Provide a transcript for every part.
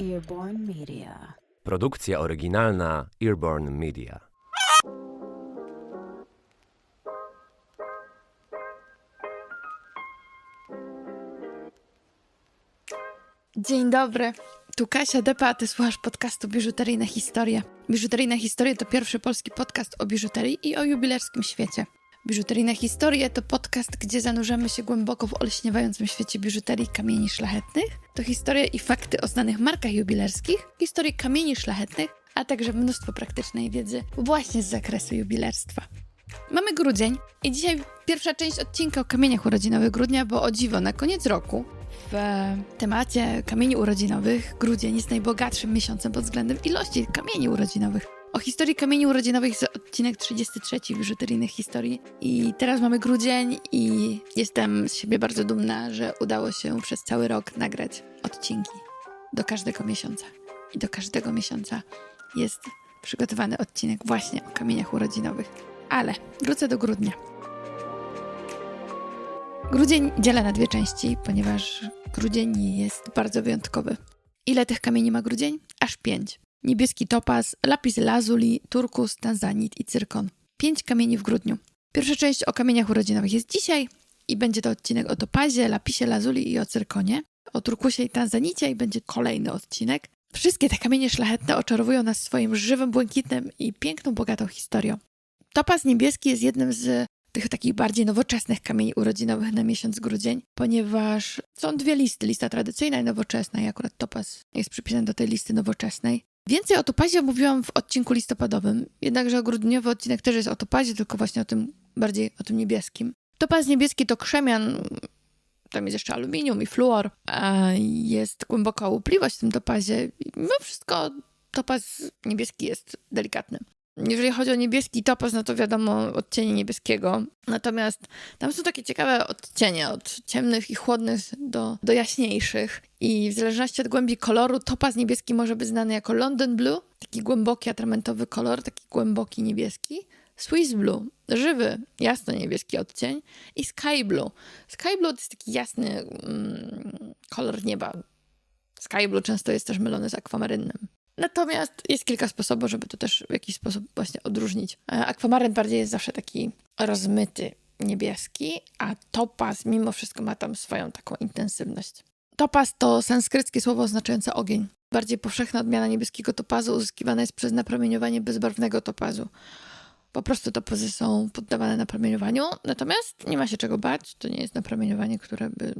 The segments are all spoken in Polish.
Earborn Media. Produkcja oryginalna Earborn Media. Dzień dobry. Tu Kasia Depa, a ty słuchasz podcastu Biżuteryjne Historie. Biżuteryjne Historie to pierwszy polski podcast o biżuterii i o jubilerskim świecie. Biżuteryjne Historie to podcast, gdzie zanurzamy się głęboko w olśniewającym świecie biżuterii kamieni szlachetnych. To historie i fakty o znanych markach jubilerskich, historii kamieni szlachetnych, a także mnóstwo praktycznej wiedzy właśnie z zakresu jubilerstwa. Mamy grudzień i dzisiaj pierwsza część odcinka o kamieniach urodzinowych grudnia, bo o dziwo, na koniec roku w temacie kamieni urodzinowych grudzień jest najbogatszym miesiącem pod względem ilości kamieni urodzinowych. O historii kamieni urodzinowych jest odcinek 33 biżuteryjnych historii i teraz mamy grudzień i jestem z siebie bardzo dumna, że udało się przez cały rok nagrać odcinki do każdego miesiąca. I do każdego miesiąca jest przygotowany odcinek właśnie o kamieniach urodzinowych. Ale wrócę do grudnia. Grudzień dzielę na dwie części, ponieważ grudzień jest bardzo wyjątkowy. Ile tych kamieni ma grudzień? Aż pięć. Niebieski topaz, lapis lazuli, turkus, tanzanit i cyrkon. Pięć kamieni w grudniu. Pierwsza część o kamieniach urodzinowych jest dzisiaj i będzie to odcinek o topazie, lapisie lazuli i o cyrkonie. O turkusie i tanzanicie i będzie kolejny odcinek. Wszystkie te kamienie szlachetne oczarowują nas swoim żywym błękitem i piękną, bogatą historią. Topaz niebieski jest jednym z tych takich bardziej nowoczesnych kamieni urodzinowych na miesiąc grudzień, ponieważ są dwie listy, lista tradycyjna i nowoczesna i akurat topaz jest przypisany do tej listy nowoczesnej. Więcej o topazie mówiłam w odcinku listopadowym, jednakże grudniowy odcinek też jest o topazie, tylko właśnie o tym bardziej o tym niebieskim. Topaz niebieski to krzemian, tam jest jeszcze aluminium i fluor, jest głęboka łupliwość w tym topazie. Mimo wszystko topaz niebieski jest delikatny. Jeżeli chodzi o niebieski topaz, no to wiadomo odcienie niebieskiego. Natomiast tam są takie ciekawe odcienie, od ciemnych i chłodnych do, do jaśniejszych. I w zależności od głębi koloru, topaz niebieski może być znany jako London Blue, taki głęboki atramentowy kolor, taki głęboki niebieski. Swiss Blue, żywy, jasno niebieski odcień. I Sky Blue. Sky Blue to jest taki jasny mm, kolor nieba. Sky Blue często jest też mylony z akwamarynnym. Natomiast jest kilka sposobów, żeby to też w jakiś sposób właśnie odróżnić. E, Akwamaryn bardziej jest zawsze taki rozmyty, niebieski, a topaz mimo wszystko ma tam swoją taką intensywność. Topaz to sanskryckie słowo oznaczające ogień. Bardziej powszechna odmiana niebieskiego topazu uzyskiwana jest przez napromieniowanie bezbarwnego topazu. Po prostu topazy są poddawane napromieniowaniu, natomiast nie ma się czego bać. To nie jest napromieniowanie, które by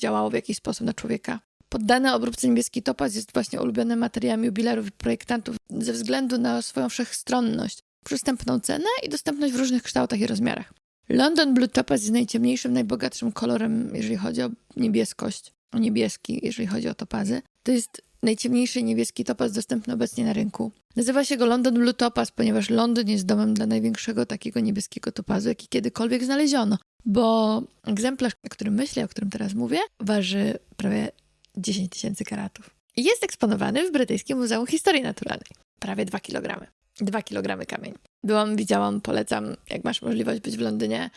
działało w jakiś sposób na człowieka. Poddany obróbce niebieski topaz jest właśnie ulubionym materiałem jubilerów i projektantów ze względu na swoją wszechstronność, przystępną cenę i dostępność w różnych kształtach i rozmiarach. London Blue Topaz jest najciemniejszym, najbogatszym kolorem, jeżeli chodzi o niebieskość, o niebieski, jeżeli chodzi o topazy. To jest najciemniejszy niebieski topaz dostępny obecnie na rynku. Nazywa się go London Blue Topaz, ponieważ Londyn jest domem dla największego takiego niebieskiego topazu, jaki kiedykolwiek znaleziono, bo egzemplarz, o którym myślę, o którym teraz mówię, waży prawie 10 tysięcy karatów. Jest eksponowany w Brytyjskim Muzeum Historii Naturalnej. Prawie 2 kg. 2 kg kamień. Byłam, widziałam, polecam, jak masz możliwość być w Londynie,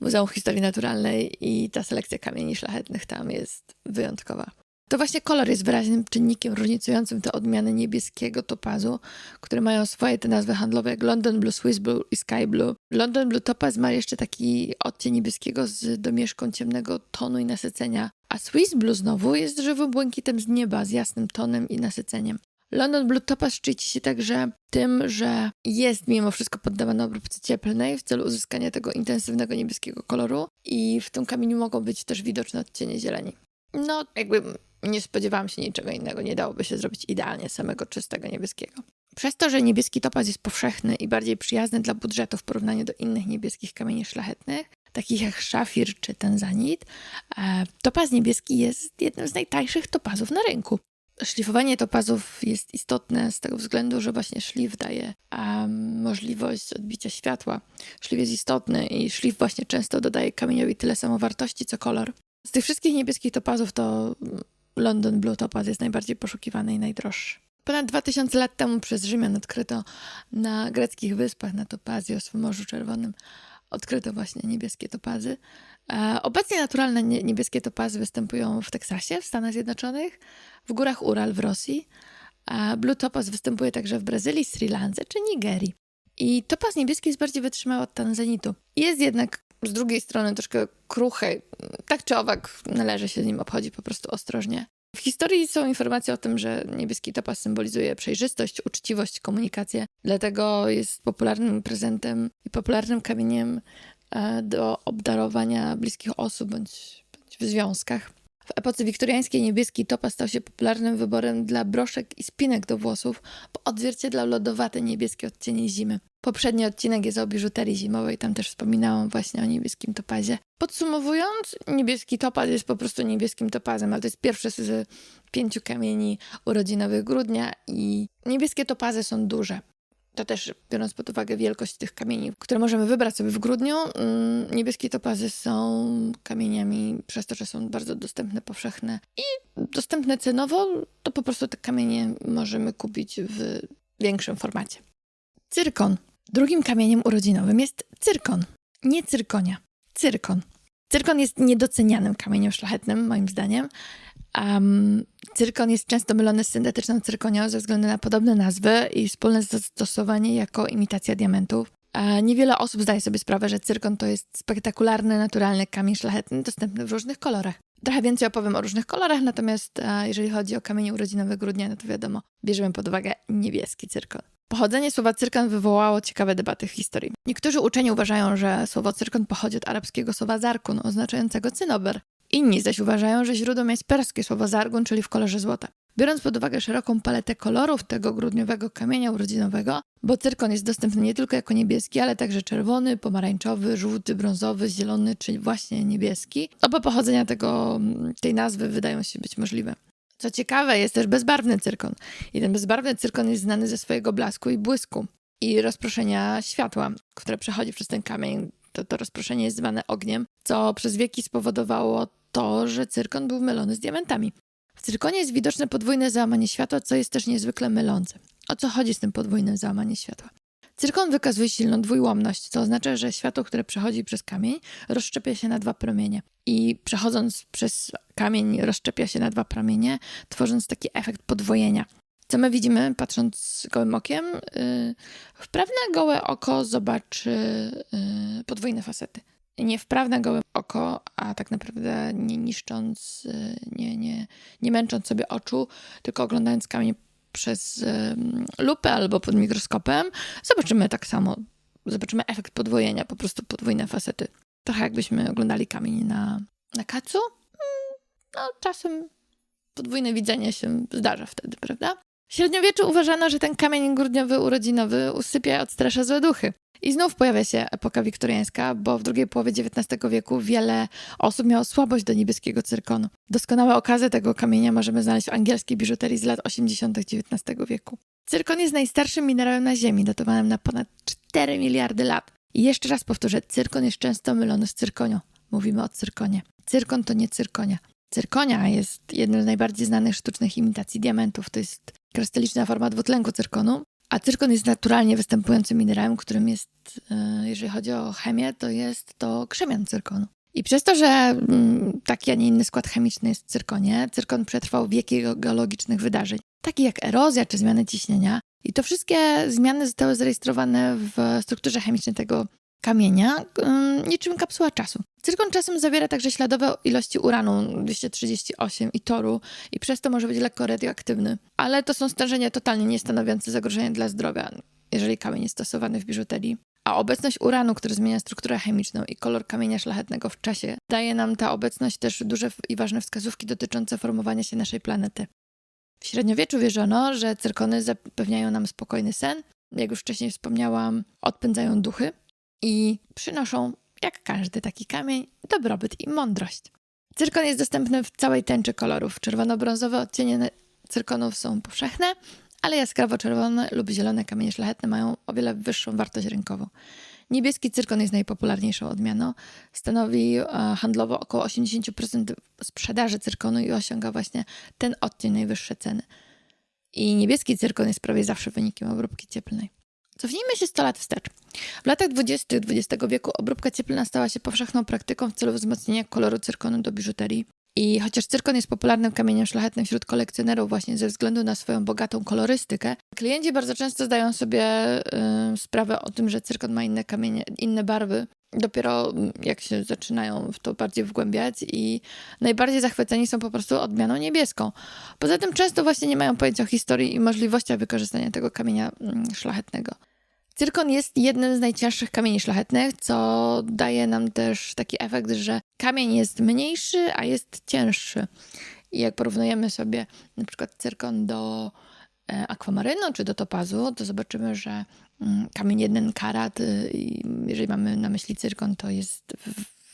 Muzeum Historii Naturalnej i ta selekcja kamieni szlachetnych tam jest wyjątkowa. To właśnie kolor jest wyraźnym czynnikiem różnicującym te odmiany niebieskiego topazu, które mają swoje te nazwy handlowe jak London Blue, Swiss Blue i Sky Blue. London Blue topaz ma jeszcze taki odcień niebieskiego z domieszką ciemnego tonu i nasycenia, a Swiss Blue znowu jest żywym błękitem z nieba z jasnym tonem i nasyceniem. London Blue Topaz szczyci się także tym, że jest mimo wszystko poddawany obróbce cieplnej w celu uzyskania tego intensywnego niebieskiego koloru i w tym kamieniu mogą być też widoczne odcienie zieleni. No, jakby nie spodziewałam się niczego innego, nie dałoby się zrobić idealnie samego czystego niebieskiego. Przez to, że niebieski topaz jest powszechny i bardziej przyjazny dla budżetu w porównaniu do innych niebieskich kamieni szlachetnych, takich jak szafir czy tanzanit, e, topaz niebieski jest jednym z najtańszych topazów na rynku. Szlifowanie topazów jest istotne z tego względu, że właśnie szlif daje um, możliwość odbicia światła. Szlif jest istotny i szlif właśnie często dodaje kamieniowi tyle samo wartości co kolor. Z tych wszystkich niebieskich topazów to London Blue Topaz jest najbardziej poszukiwany i najdroższy. Ponad 2000 lat temu przez Rzymian odkryto na greckich wyspach, na Topazios w Morzu Czerwonym, odkryto właśnie niebieskie topazy. E, Obecnie naturalne nie- niebieskie topazy występują w Teksasie, w Stanach Zjednoczonych, w górach Ural w Rosji. A Blue topaz występuje także w Brazylii, Sri Lance czy Nigerii. I topaz niebieski jest bardziej wytrzymały od tanzanitu. Jest jednak z drugiej strony troszkę kruchy. Tak czy owak należy się z nim obchodzić po prostu ostrożnie. W historii są informacje o tym, że niebieski topaz symbolizuje przejrzystość, uczciwość, komunikację. Dlatego jest popularnym prezentem i popularnym kamieniem e, do obdarowania bliskich osób bądź, bądź w związkach. W epoce wiktoriańskiej niebieski topaz stał się popularnym wyborem dla broszek i spinek do włosów, bo odzwierciedlał lodowate niebieskie odcienie zimy. Poprzedni odcinek jest o biżuterii zimowej, tam też wspominałam właśnie o niebieskim topazie. Podsumowując, niebieski topaz jest po prostu niebieskim topazem, ale to jest pierwszy z pięciu kamieni urodzinowych grudnia i niebieskie topazy są duże. To też biorąc pod uwagę wielkość tych kamieni, które możemy wybrać sobie w grudniu, mm, niebieskie topazy są kamieniami, przez to, że są bardzo dostępne, powszechne i dostępne cenowo, to po prostu te kamienie możemy kupić w większym formacie. Cyrkon. Drugim kamieniem urodzinowym jest cyrkon, nie cyrkonia. Cyrkon. Cyrkon jest niedocenianym kamieniem szlachetnym, moim zdaniem. Um, cyrkon jest często mylony z syntetyczną cyrkonią ze względu na podobne nazwy i wspólne zastosowanie jako imitacja diamentów. A niewiele osób zdaje sobie sprawę, że cyrkon to jest spektakularny, naturalny kamień szlachetny dostępny w różnych kolorach. Trochę więcej opowiem o różnych kolorach, natomiast e, jeżeli chodzi o kamienie urodzinowe grudnia, no to wiadomo, bierzemy pod uwagę niebieski cyrkon. Pochodzenie słowa cyrkon wywołało ciekawe debaty w historii. Niektórzy uczeni uważają, że słowo cyrkon pochodzi od arabskiego słowa zarkun, oznaczającego cynober. Inni zaś uważają, że źródłem jest perskie słowo zargun, czyli w kolorze złota. Biorąc pod uwagę szeroką paletę kolorów tego grudniowego kamienia urodzinowego, bo cyrkon jest dostępny nie tylko jako niebieski, ale także czerwony, pomarańczowy, żółty, brązowy, zielony, czy właśnie niebieski, oba pochodzenia tego, tej nazwy wydają się być możliwe. Co ciekawe, jest też bezbarwny cyrkon. I ten bezbarwny cyrkon jest znany ze swojego blasku i błysku i rozproszenia światła, które przechodzi przez ten kamień. To, to rozproszenie jest zwane ogniem, co przez wieki spowodowało to, że cyrkon był mylony z diamentami. W cyrkonie jest widoczne podwójne załamanie światła, co jest też niezwykle mylące. O co chodzi z tym podwójnym załamaniem światła? Cyrkon wykazuje silną dwójłomność, co oznacza, że światło, które przechodzi przez kamień, rozszczepia się na dwa promienie. I przechodząc przez kamień, rozszczepia się na dwa promienie, tworząc taki efekt podwojenia. Co my widzimy, patrząc gołym okiem? Yy, wprawne gołe oko zobaczy yy, podwójne facety. Nie wprawne gołe oko, a tak naprawdę nie niszcząc, yy, nie, nie, nie męcząc sobie oczu, tylko oglądając kamień przez lupę albo pod mikroskopem, zobaczymy tak samo, zobaczymy efekt podwojenia, po prostu podwójne facety. Trochę jakbyśmy oglądali kamień na, na kacu. Mm, No, czasem podwójne widzenie się zdarza wtedy, prawda? W średniowieczu uważano, że ten kamień grudniowy urodzinowy usypia i odstrasza złe duchy. I znów pojawia się epoka wiktoriańska, bo w drugiej połowie XIX wieku wiele osób miało słabość do niebieskiego cyrkonu. Doskonałe okazy tego kamienia możemy znaleźć w angielskiej biżuterii z lat 80. XIX wieku. Cyrkon jest najstarszym minerałem na Ziemi, datowanym na ponad 4 miliardy lat. I jeszcze raz powtórzę, cyrkon jest często mylony z cyrkonią. Mówimy o cyrkonie. Cyrkon to nie cyrkonia. Cyrkonia jest jednym z najbardziej znanych sztucznych imitacji diamentów. To jest krystaliczna forma dwutlenku cyrkonu, a cyrkon jest naturalnie występującym minerałem, którym jest, e, jeżeli chodzi o chemię, to jest to krzemian cyrkonu. I przez to, że mm, taki, a nie inny skład chemiczny jest w cyrkonie, cyrkon przetrwał wieki geologicznych wydarzeń, takie jak erozja czy zmiany ciśnienia. I to wszystkie zmiany zostały zarejestrowane w strukturze chemicznej tego kamienia, ym, niczym kapsuła czasu. Cyrkon czasem zawiera także śladowe ilości uranu 238 i toru i przez to może być lekko radioaktywny. Ale to są stężenia totalnie nie stanowiące zagrożenia dla zdrowia, jeżeli kamień jest stosowany w biżuterii. A obecność uranu, który zmienia strukturę chemiczną i kolor kamienia szlachetnego w czasie, daje nam ta obecność też duże i ważne wskazówki dotyczące formowania się naszej planety. W średniowieczu wierzono, że cyrkony zapewniają nam spokojny sen, jak już wcześniej wspomniałam, odpędzają duchy i przynoszą, jak każdy taki kamień, dobrobyt i mądrość. Cyrkon jest dostępny w całej tęczy kolorów. Czerwono-brązowe odcienie cyrkonów są powszechne, ale jaskrawo-czerwone lub zielone kamienie szlachetne mają o wiele wyższą wartość rynkową. Niebieski cyrkon jest najpopularniejszą odmianą. Stanowi e, handlowo około 80% sprzedaży cyrkonu i osiąga właśnie ten odcień najwyższe ceny. I niebieski cyrkon jest prawie zawsze wynikiem obróbki cieplnej. Cofnijmy się 100 lat wstecz. W latach 20. XX wieku obróbka cieplna stała się powszechną praktyką w celu wzmocnienia koloru cyrkonu do biżuterii. I chociaż cyrkon jest popularnym kamieniem szlachetnym wśród kolekcjonerów właśnie ze względu na swoją bogatą kolorystykę, klienci bardzo często zdają sobie y, sprawę o tym, że cyrkon ma inne kamienie, inne barwy. Dopiero mm, jak się zaczynają w to bardziej wgłębiać i najbardziej zachwyceni są po prostu odmianą niebieską. Poza tym często właśnie nie mają pojęcia o historii i możliwościach wykorzystania tego kamienia mm, szlachetnego. Cyrkon jest jednym z najcięższych kamieni szlachetnych, co daje nam też taki efekt, że kamień jest mniejszy, a jest cięższy. I jak porównujemy sobie na przykład cyrkon do e, akwamarynu czy do topazu, to zobaczymy, że mm, kamień jeden karat, y, jeżeli mamy na myśli cyrkon, to jest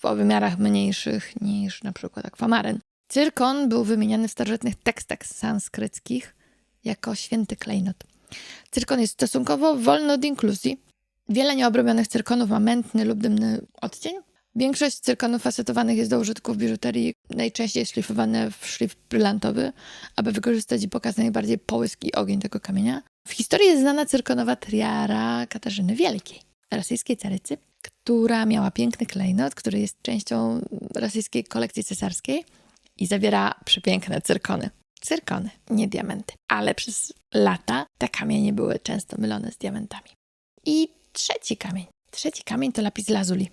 w wymiarach mniejszych niż na przykład akwamaryn. Cyrkon był wymieniany w starożytnych tekstach sanskryckich jako święty klejnot. Cyrkon jest stosunkowo wolny od inkluzji. Wiele nieobrobionych cyrkonów ma mętny lub dymny odcień. Większość cyrkonów fasetowanych jest do użytku w biżuterii, najczęściej szlifowane w szlif brylantowy, aby wykorzystać i pokazać najbardziej połysk i ogień tego kamienia. W historii jest znana cyrkonowa triara Katarzyny Wielkiej, rosyjskiej carycy, która miała piękny klejnot, który jest częścią rosyjskiej kolekcji cesarskiej i zawiera przepiękne cyrkony. Cyrkony, nie diamenty. Ale przez lata te kamienie były często mylone z diamentami. I trzeci kamień. Trzeci kamień to lapis lazuli.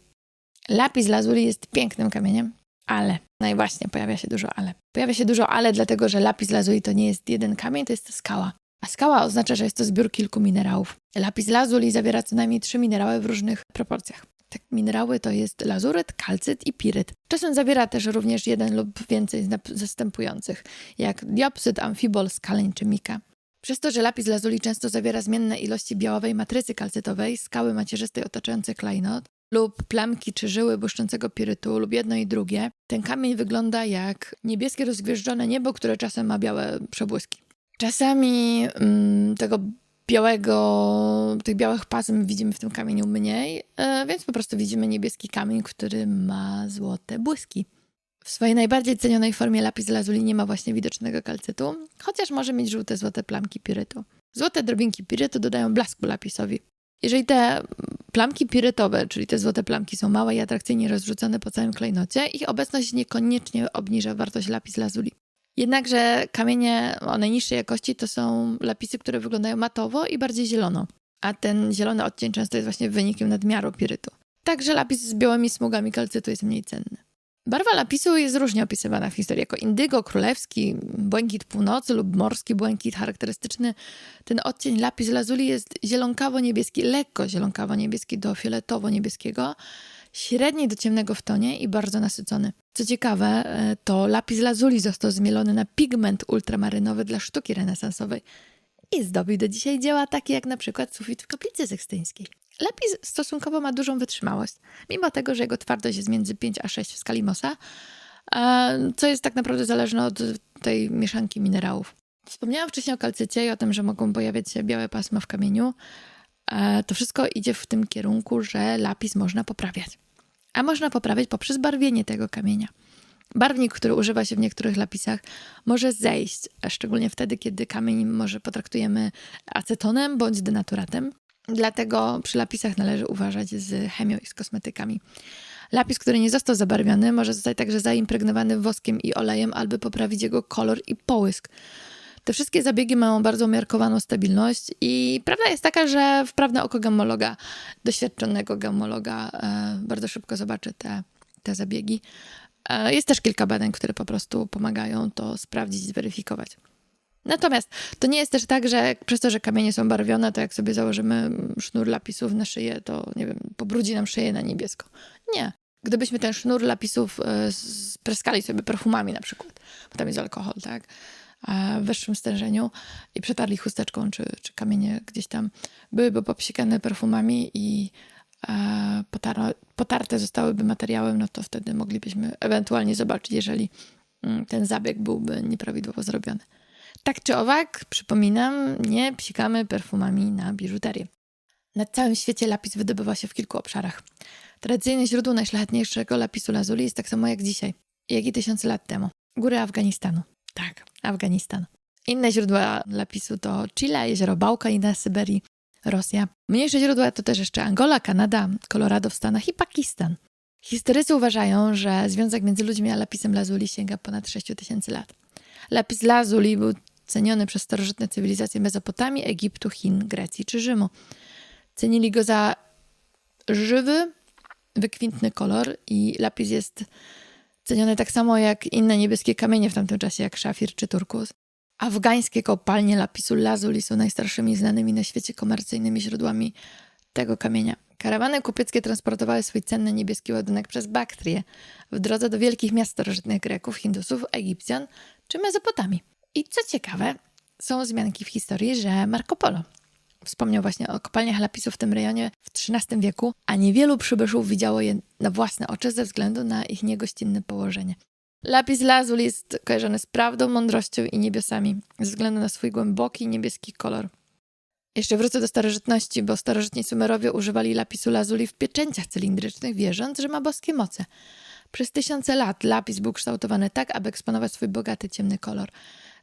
Lapis lazuli jest pięknym kamieniem, ale, no i właśnie pojawia się dużo ale. Pojawia się dużo ale, dlatego że lapis lazuli to nie jest jeden kamień, to jest skała. A skała oznacza, że jest to zbiór kilku minerałów. Lapis lazuli zawiera co najmniej trzy minerały w różnych proporcjach. Te minerały to jest lazuryt, kalcyt i piryt. Czasem zawiera też również jeden lub więcej zastępujących, jak diopsyd, amfibol, skaleń czy mika. Przez to, że lapis lazuli często zawiera zmienne ilości białowej matrycy kalcytowej, skały macierzystej otaczającej klejnot, lub plamki czy żyły błyszczącego pirytu, lub jedno i drugie, ten kamień wygląda jak niebieskie rozgwieżdżone niebo, które czasem ma białe przebłyski. Czasami mm, tego białego, tych białych pasm widzimy w tym kamieniu mniej, e, więc po prostu widzimy niebieski kamień, który ma złote błyski. W swojej najbardziej cenionej formie lapis lazuli nie ma właśnie widocznego kalcytu, chociaż może mieć żółte, złote plamki pirytu. Złote drobinki pirytu dodają blasku lapisowi. Jeżeli te plamki pirytowe, czyli te złote plamki są małe i atrakcyjnie rozrzucone po całym klejnocie, ich obecność niekoniecznie obniża wartość lapis lazuli. Jednakże kamienie o najniższej jakości to są lapisy, które wyglądają matowo i bardziej zielono, a ten zielony odcień często jest właśnie wynikiem nadmiaru pirytu. Także lapis z białymi smugami kalcytu jest mniej cenny. Barwa lapisu jest różnie opisywana w historii jako indygo, królewski, błękit północy lub morski błękit charakterystyczny. Ten odcień lapis lazuli jest zielonkawo-niebieski, lekko zielonkawo-niebieski do fioletowo-niebieskiego, średniej do ciemnego w tonie i bardzo nasycony. Co ciekawe, e, to lapis lazuli został zmielony na pigment ultramarynowy dla sztuki renesansowej i zdobił do dzisiaj dzieła takie jak na przykład sufit w kaplicy sekstyńskiej. Lapis stosunkowo ma dużą wytrzymałość, mimo tego, że jego twardość jest między 5 a 6 w skali Mohsa, e, co jest tak naprawdę zależne od tej mieszanki minerałów. Wspomniałam wcześniej o kalcycie i o tym, że mogą pojawiać się białe pasma w kamieniu. E, To wszystko idzie w tym kierunku, że lapis można poprawiać. A można poprawiać poprzez barwienie tego kamienia. Barwnik, który używa się w niektórych lapisach, może zejść, a szczególnie wtedy, kiedy kamień może potraktujemy acetonem bądź denaturatem. Dlatego przy lapisach należy uważać z chemią i z kosmetykami. Lapis, który nie został zabarwiony, może zostać także zaimpregnowany woskiem i olejem, aby poprawić jego kolor i połysk. Te wszystkie zabiegi mają bardzo umiarkowaną stabilność i prawda jest taka, że wprawne oko gemologa, doświadczonego gemologa e, bardzo szybko zobaczy te, te zabiegi. E, Jest też kilka badań, które po prostu pomagają to sprawdzić, zweryfikować. Natomiast to nie jest też tak, że przez to, że kamienie są barwione, to jak sobie założymy sznur lapisów na szyję, to nie wiem, pobrudzi nam szyję na niebiesko. Nie. Gdybyśmy ten sznur lapisów e, spreskali sobie perfumami na przykład, bo tam jest alkohol, tak, e, w wyższym stężeniu i przetarli chusteczką, czy, czy kamienie gdzieś tam byłyby popsikane perfumami i e, potarte zostałyby materiałem, no to wtedy moglibyśmy ewentualnie zobaczyć, jeżeli mm, ten zabieg byłby nieprawidłowo zrobiony. Tak czy owak, przypominam, nie psikamy perfumami na biżuterię. Na całym świecie lapis wydobywa się w kilku obszarach. Tradycyjne źródło najszlachetniejszego lapisu lazuli jest tak samo jak dzisiaj, jak i tysiące lat temu. Góry Afganistanu. Tak, Afganistan. Inne źródła lapisu to Chile, jezioro Bałka i na Syberii, Rosja. Mniejsze źródła to też jeszcze Angola, Kanada, Colorado w Stanach i Pakistan. Historycy uważają, że związek między ludźmi a lapisem lazuli sięga ponad 6 tysięcy lat. Lapis lazuli był ceniony przez starożytne cywilizacje Mezopotamii, Egiptu, Chin, Grecji czy Rzymu. Cenili go za żywy, wykwintny kolor i lapis jest ceniony tak samo jak inne niebieskie kamienie w tamtym czasie, jak szafir czy turkus. Afgańskie kopalnie lapisu lazuli są najstarszymi znanymi na świecie komercyjnymi źródłami tego kamienia. Karawany kupieckie transportowały swój cenny niebieski ładunek przez Baktrię w drodze do wielkich miast starożytnych Greków, Hindusów, Egipcjan czy Mezopotamii. I co ciekawe, są wzmianki w historii, że Marco Polo wspomniał właśnie o kopalniach lapisu w tym rejonie w XIII wieku, a niewielu przybyszów widziało je na własne oczy ze względu na ich niegościnne położenie. Lapis lazuli jest kojarzony z prawdą, mądrością i niebiosami ze względu na swój głęboki niebieski kolor. Jeszcze wrócę do starożytności, bo starożytni Sumerowie używali lapisu lazuli w pieczęciach cylindrycznych, wierząc, że ma boskie moce. Przez tysiące lat lapis był kształtowany tak, aby eksponować swój bogaty, ciemny kolor.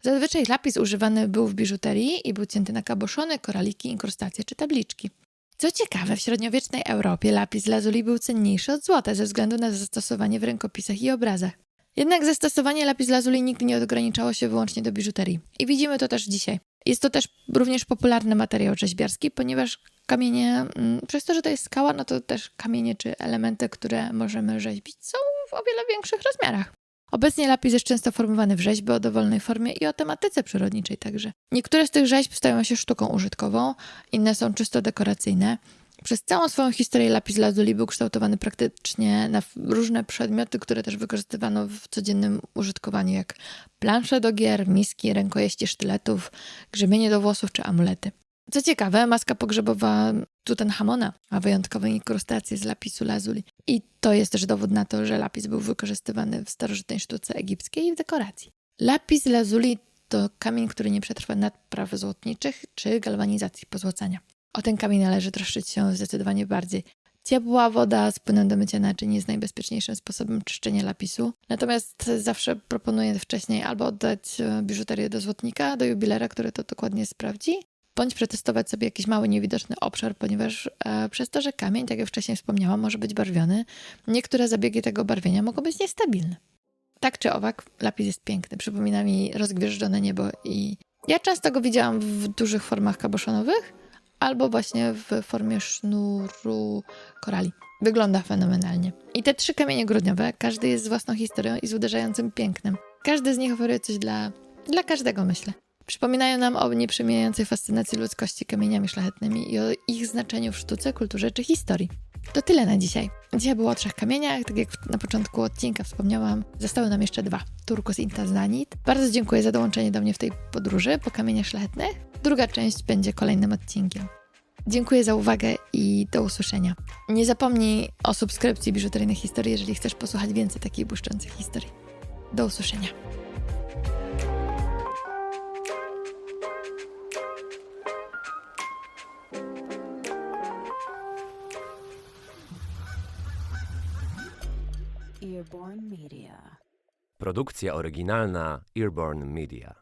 Zazwyczaj lapis używany był w biżuterii i był cięty na kaboszony, koraliki, inkrustacje czy tabliczki. Co ciekawe, w średniowiecznej Europie lapis lazuli był cenniejszy od złota ze względu na zastosowanie w rękopisach i obrazach. Jednak zastosowanie lapis lazuli nigdy nie ograniczało się wyłącznie do biżuterii. I widzimy to też dzisiaj. Jest to też również popularny materiał rzeźbiarski, ponieważ kamienie, mm, przez to, że to jest skała, no to też kamienie czy elementy, które możemy rzeźbić, są w o wiele większych rozmiarach. Obecnie lapis jest często formowany w rzeźby o dowolnej formie i o tematyce przyrodniczej także. Niektóre z tych rzeźb stają się sztuką użytkową, inne są czysto dekoracyjne. Przez całą swoją historię lapis lazuli był kształtowany praktycznie na różne przedmioty, które też wykorzystywano w codziennym użytkowaniu, jak plansze do gier, miski, rękojeści sztyletów, grzebienie do włosów czy amulety. Co ciekawe, maska pogrzebowa Tutenhamona ma wyjątkowe inkrustacje z lapisu lazuli. I to jest też dowód na to, że lapis był wykorzystywany w starożytnej sztuce egipskiej i w dekoracji. Lapis lazuli to kamień, który nie przetrwa napraw złotniczych czy galwanizacji pozłacania. O ten kamień należy troszczyć się zdecydowanie bardziej. Ciepła woda z płynem do mycia naczyń jest najbezpieczniejszym sposobem czyszczenia lapisu. Natomiast zawsze proponuję wcześniej albo oddać e, biżuterię do złotnika, do jubilera, który to dokładnie sprawdzi, bądź przetestować sobie jakiś mały, niewidoczny obszar, ponieważ e, przez to, że kamień, tak jak wcześniej wspomniałam, może być barwiony, niektóre zabiegi tego barwienia mogą być niestabilne. Tak czy owak, lapis jest piękny. Przypomina mi rozgwieżdżone niebo i ja często go widziałam w dużych formach kaboszonowych albo właśnie w formie sznuru korali. Wygląda fenomenalnie. I te trzy kamienie grudniowe, każdy jest z własną historią i z uderzającym pięknem. Każdy z nich oferuje coś dla, dla każdego, myślę. Przypominają nam o nieprzemijającej fascynacji ludzkości kamieniami szlachetnymi i o ich znaczeniu w sztuce, kulturze czy historii. To tyle na dzisiaj. Dzisiaj było o trzech kamieniach, tak jak na początku odcinka wspomniałam, zostały nam jeszcze dwa. Turkus i Tanzanit. Bardzo dziękuję za dołączenie do mnie w tej podróży po kamieniach szlachetnych. Druga część będzie kolejnym odcinkiem. Dziękuję za uwagę i do usłyszenia. Nie zapomnij o subskrypcji Biżuteryjnych Historii, jeżeli chcesz posłuchać więcej takich błyszczących historii. Do usłyszenia. Produkcja oryginalna Earborn Media.